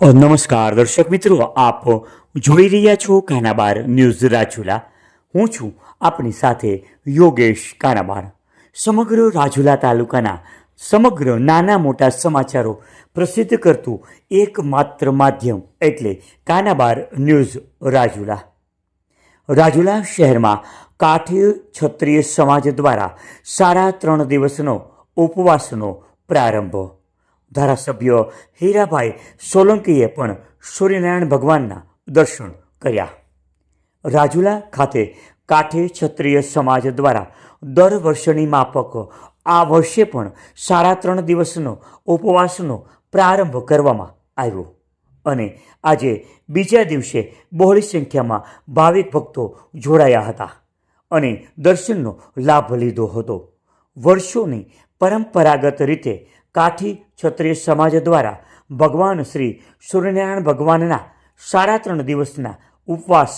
નમસ્કાર દર્શક મિત્રો, આપ જોઈ રહ્યા છો કાનાબાર ન્યૂઝ રાજુલા. હું છું આપણી સાથે યોગેશ કાનાબાર. સમગ્ર રાજુલા તાલુકાના સમગ્ર નાના મોટા સમાચારો પ્રસિદ્ધ કરતું એકમાત્ર માધ્યમ એટલે કાનાબાર ન્યૂઝ રાજુલા. રાજુલા શહેરમાં કાઠી ક્ષત્રિય સમાજ દ્વારા સાડા ત્રણ દિવસનો ઉપવાસનો પ્રારંભ ધારાસભ્ય હીરાભાઈ સોલંકીએ પણ સૂર્યનારાયણ ભગવાનના દર્શન કર્યા. રાજુલા ખાતે કાઠી ક્ષત્રિય સમાજ દ્વારા દર વર્ષની માફક આ વર્ષે પણ સાડા ત્રણ દિવસનો ઉપવાસનો પ્રારંભ કરવામાં આવ્યો. અને આજે બીજા દિવસે બહોળી સંખ્યામાં ભાવિક ભક્તો જોડાયા હતા અને દર્શનનો લાભ લીધો હતો. વર્ષોની પરંપરાગત રીતે કાઠી ક્ષત્રિય સમાજ દ્વારા ભગવાન શ્રી સૂર્યનારાયણ ભગવાનના સાડા ત્રણ દિવસના ઉપવાસ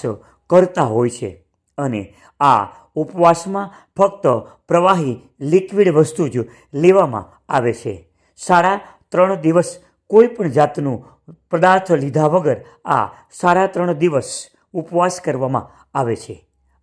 કરતા હોય છે. અને આ ઉપવાસમાં ફક્ત પ્રવાહી લિક્વિડ વસ્તુ જ લેવામાં આવે છે. સાડા ત્રણ દિવસ કોઈ પણ જાતનું પદાર્થ લીધા વગર આ સાડા ત્રણ દિવસ ઉપવાસ કરવામાં આવે છે.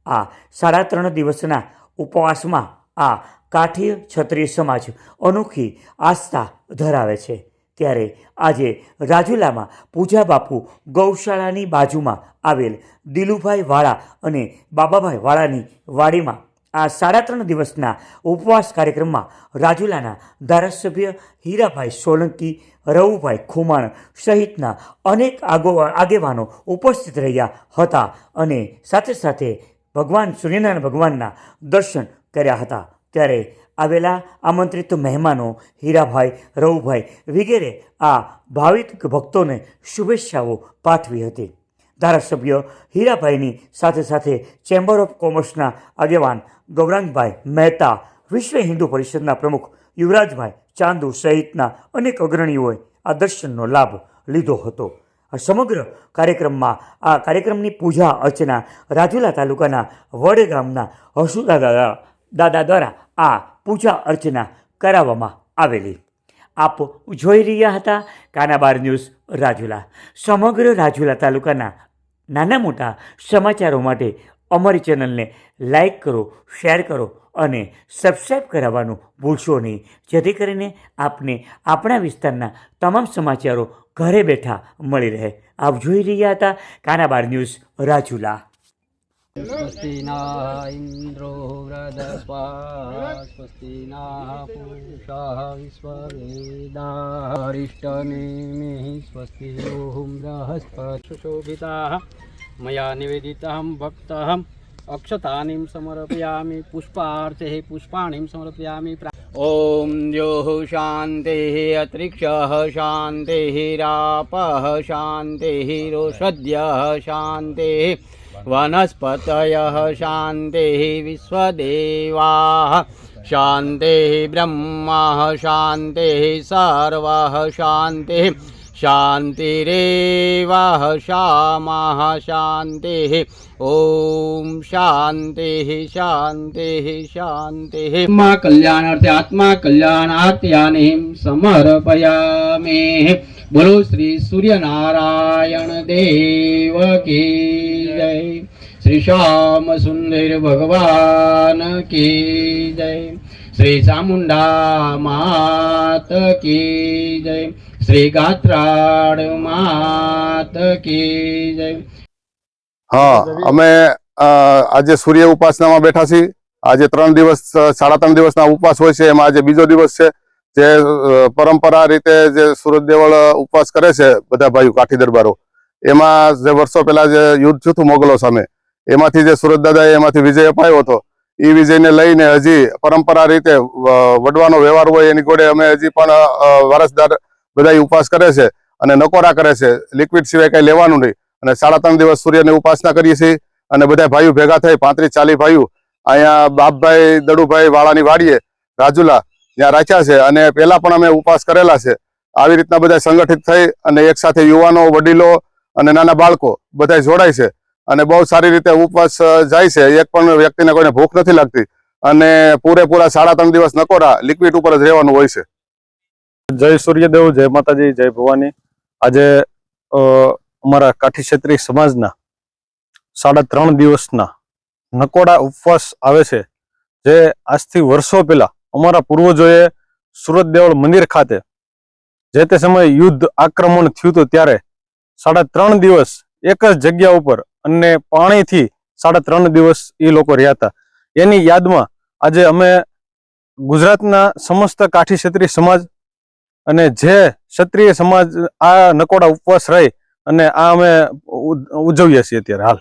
આ સાડા ત્રણ દિવસના ઉપવાસમાં આ કાઠી ક્ષત્રિય સમાજ અનોખી આસ્થા ધરાવે છે. ત્યારે આજે રાજુલામાં પૂજા બાપુ ગૌશાળાની બાજુમાં આવેલ દિલુભાઈ વાળા અને બાબાભાઈ વાળાની વાડીમાં આ સાડા ત્રણ દિવસના ઉપવાસ કાર્યક્રમમાં રાજુલાના ધારાસભ્ય હીરાભાઈ સોલંકી, રવુભાઈ ખુમાણ સહિતના અનેક આગો આગેવાનો ઉપસ્થિત રહ્યા હતા અને સાથે સાથે ભગવાન સૂર્યનારાયણ ભગવાનના દર્શન કર્યા હતા. ત્યારે આવેલા આમંત્રિત મહેમાનો હીરાભાઈ, રવુભાઈ વગેરે આ ભાવિક ભક્તોને શુભેચ્છાઓ પાઠવી હતી. ધારાસભ્ય હીરાભાઈની સાથે સાથે ચેમ્બર ઓફ કોમર્સના આગેવાન ગૌરાંગભાઈ મહેતા, વિશ્વ હિન્દુ પરિષદના પ્રમુખ યુવરાજભાઈ ચાંદુ સહિતના અનેક અગ્રણીઓએ આ દર્શનનો લાભ લીધો હતો. સમગ્ર કાર્યક્રમમાં, આ કાર્યક્રમની પૂજા અર્ચના રાજુલા તાલુકાના વડે ગામના હસુદા દાદા દાદા દ્વારા આ પૂજા અર્ચના કરાવવામાં આવેલી. આપ જોઈ રહ્યા હતા કાનાબાર ન્યૂઝ રાજુલા. સમગ્ર રાજુલા તાલુકાના નાના મોટા સમાચારો માટે અમારી ચેનલને લાઈક કરો, શેર કરો અને સબસ્ક્રાઈબ કરાવવાનું ભૂલશો નહીં. જેથી કરીને આપને આપણા વિસ્તારના તમામ સમાચારો ઘરે બેઠા મળી રહે. આપ જોઈ રહ્યા હતા કાનાબાર ન્યૂઝ રાજુલા. स्वस्ति न इन्द्रो वृदस्वा स्वस्ति न पूषा विश्ववेदारिष्टनेमिः स्वस्ति ओं बृहस्पति सुशोभिताः मया निवेदितहं भक्तहम् अक्षतानिं समर्पयामि पुष्पार्थे पुष्पाणिं समर्पयामि प्रा- ॐ द्योः शान्तिः अत्रिक्षः शान्तिः रापः शान्तिः रोषद्यः शान्तिः वनस्पतयः शान्तिः विश्वदेवाः शान्तिः ब्रह्मः शान्तिः सर्वः शान्तिः शान्तिरेवः शामः शान्तिः। ॐ शान्तिः शान्तिः शान्तिः। आत्मा कल्याणार्थे आत्मा कल्याणार्थयानिं समर्पयामि। बोलो श्री सूर्यनारायण देव की जय। श्री श्याम सुंदर भगवान की जय। श्री चामुंडा मात की जय। શ્રી ગાત્રાળ માત કી હા, અમે આજે સૂર્ય ઉપાસનામાં બેઠા છીએ. આજે ત્રણ દિવસ સાડા ત્રણ દિવસના ઉપવાસ હોય છે. એમાં આજે બીજો દિવસ છે જે પરંપરા રીતે જે સુરત દેવળ ઉપવાસ કરે છે બધા ભાઈઓ, કાઠી દરબારો. એમાં જે વર્ષો પહેલા જે યુદ્ધ થયું હતું મોગલો સામે, એમાંથી જે સુરત દાદાએ એમાંથી વિજય અપાયો હતો એ વિજયને લઈને હજી પરંપરા રીતે વડવાનો વ્યવહાર હોય એની ગોડે અમે હજી પણ વારસદાર બધા ઉપવાસ કરે છે અને નકોરા કરે છે. લિક્વિડ સિવાય કઈ લેવાનું નહીં. અને સાડા ત્રણ દિવસ સૂર્યની ઉપાસના કરીએ છીએ અને બધા ભાઈઓ ભેગા થઈ, પાંત્રીસ ચાલીસ ભાઈઓ, અહીંયા બાપભાઈ, દડુભાઈ વાળાની વાડીએ, રાજુલા ત્યાં રાખ્યા છે અને પહેલા પણ અમે ઉપવાસ કરેલા છે. આવી રીતના બધા સંગઠિત થઈ અને એક સાથે યુવાનો, વડીલો અને નાના બાળકો બધા જોડાય છે. અને બહુ સારી રીતે ઉપવાસ જાય છે. એક પણ વ્યક્તિને કોઈને ભૂખ નથી લાગતી. અને પૂરેપૂરા સાડા ત્રણ દિવસ નકોરા લિક્વિડ ઉપર જ રહેવાનું હોય છે. જય સૂર્યદેવ, જય માતાજી, જય ભવાની. આજે અમારા કાઠી ક્ષત્રિય સમાજના સાડા ત્રણ દિવસના નકોડા ઉપવાસ આવે છે, જે આજથી વર્ષો પહેલા અમારા પૂર્વજોએ સુરત દેવળ મંદિર ખાતે જે તે સમયે યુદ્ધ આક્રમણ થયું હતું ત્યારે સાડા ત્રણ દિવસ એક જ જગ્યા ઉપર અને પાણીથી સાડા ત્રણ દિવસ એ લોકો રહ્યા હતા. એની યાદમાં આજે અમે ગુજરાતના સમસ્ત કાઠી ક્ષેત્રીય સમાજ અને જે ક્ષત્રિય સમાજ આ નકોડા ઉપવાસ રહી અને આ અમે ઉજવીએ છીએ અત્યારે, હાલ.